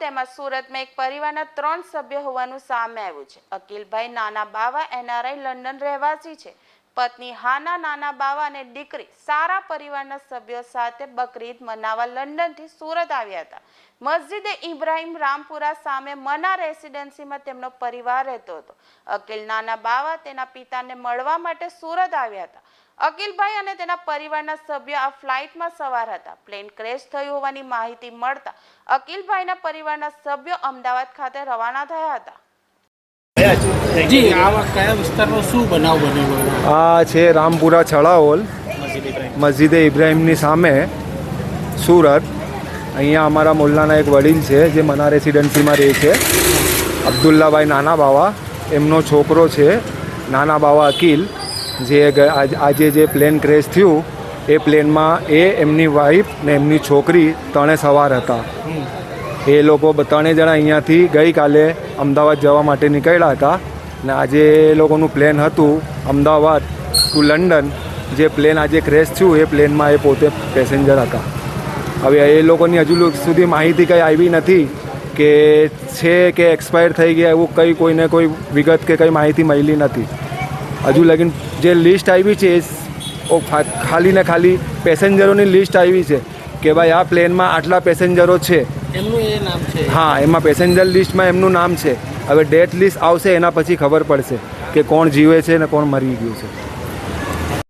તેમાં સુરતમાં એક પરિવારના ત્રણ સભ્ય હોવાનું સામે આવ્યું છે. અકિલભાઈ નાના બાવા એનઆરઆઈ લંડન રહેવાસી છે. પત્ની હાના નાના બાવા અને દીકરી સારા પરિવારના સભ્યો સાથે બકરીદ મનાવવા લંડનથી સુરત આવ્યા હતા. મસ્જિદે ઇબ્રાહિમ રામપુરા સામે મના રેસિડેન્સીમાં તેમનો પરિવાર રહેતો હતો. અકિલ નાના બાવા તેના પિતાને મળવા માટે સુરત આવ્યા હતા. અકિલભાઈ અને તેના પરિવારના સભ્ય આ ફ્લાઇટમાં સવાર હતા. પ્લેન ક્રેશ થયું હોવાની માહિતી મળતા અકિલભાઈના પરિવારના સભ્યો અમદાવાદ ખાતે રવાના થયા હતા. જી આવા કયા શું બનાવ બનેલો આ છે રામપુરા છળાઓલ મસ્જિદે ઇબ્રાહિમની સામે સુરત. અહીંયા અમારા મોલ્લાના એક વડીલ છે જે મના રેસિડેન્સીમાં રહે છે. અબ્દુલ્લાભાઈ નાના બાવા એમનો છોકરો છે નાના બાવા અકીલ. જે આજે જે પ્લેન ક્રેશ થયું, એ પ્લેનમાં એ, એમની વાઈફ ને એમની છોકરી ત્રણે સવાર હતા. એ લોકો ત્રણે જણા અહીંયાથી ગઈકાલે અમદાવાદ જવા માટે નીકળ્યા હતા. ને આજે એ લોકોનું પ્લેન હતું અમદાવાદ ટુ લંડન જે પ્લેન આજે ક્રેશ થયું, એ પ્લેનમાં એ પોતે પેસેન્જર હતા. હવે એ લોકોની હજુ સુધી માહિતી કંઈ આવી નથી કે છે કે એક્સપાયર થઈ ગયા, એવું કંઈ કોઈને કોઈ વિગત કે કંઈ માહિતી મળી નથી. હજુ લગીન જે લિસ્ટ આવી છે એ ખાલી ને ખાલી પેસેન્જરોની લિસ્ટ આવી છે કે ભાઈ આ પ્લેનમાં આટલા પેસેન્જરો છે. એમનું એ નામ છે? હા એમાં પેસેન્જર લિસ્ટમાં એમનું નામ છે. હવે ડેથ લિસ્ટ આવશે એના પછી ખબર પડશે કે કોણ જીવે છે ને કોણ મરી ગયું છે.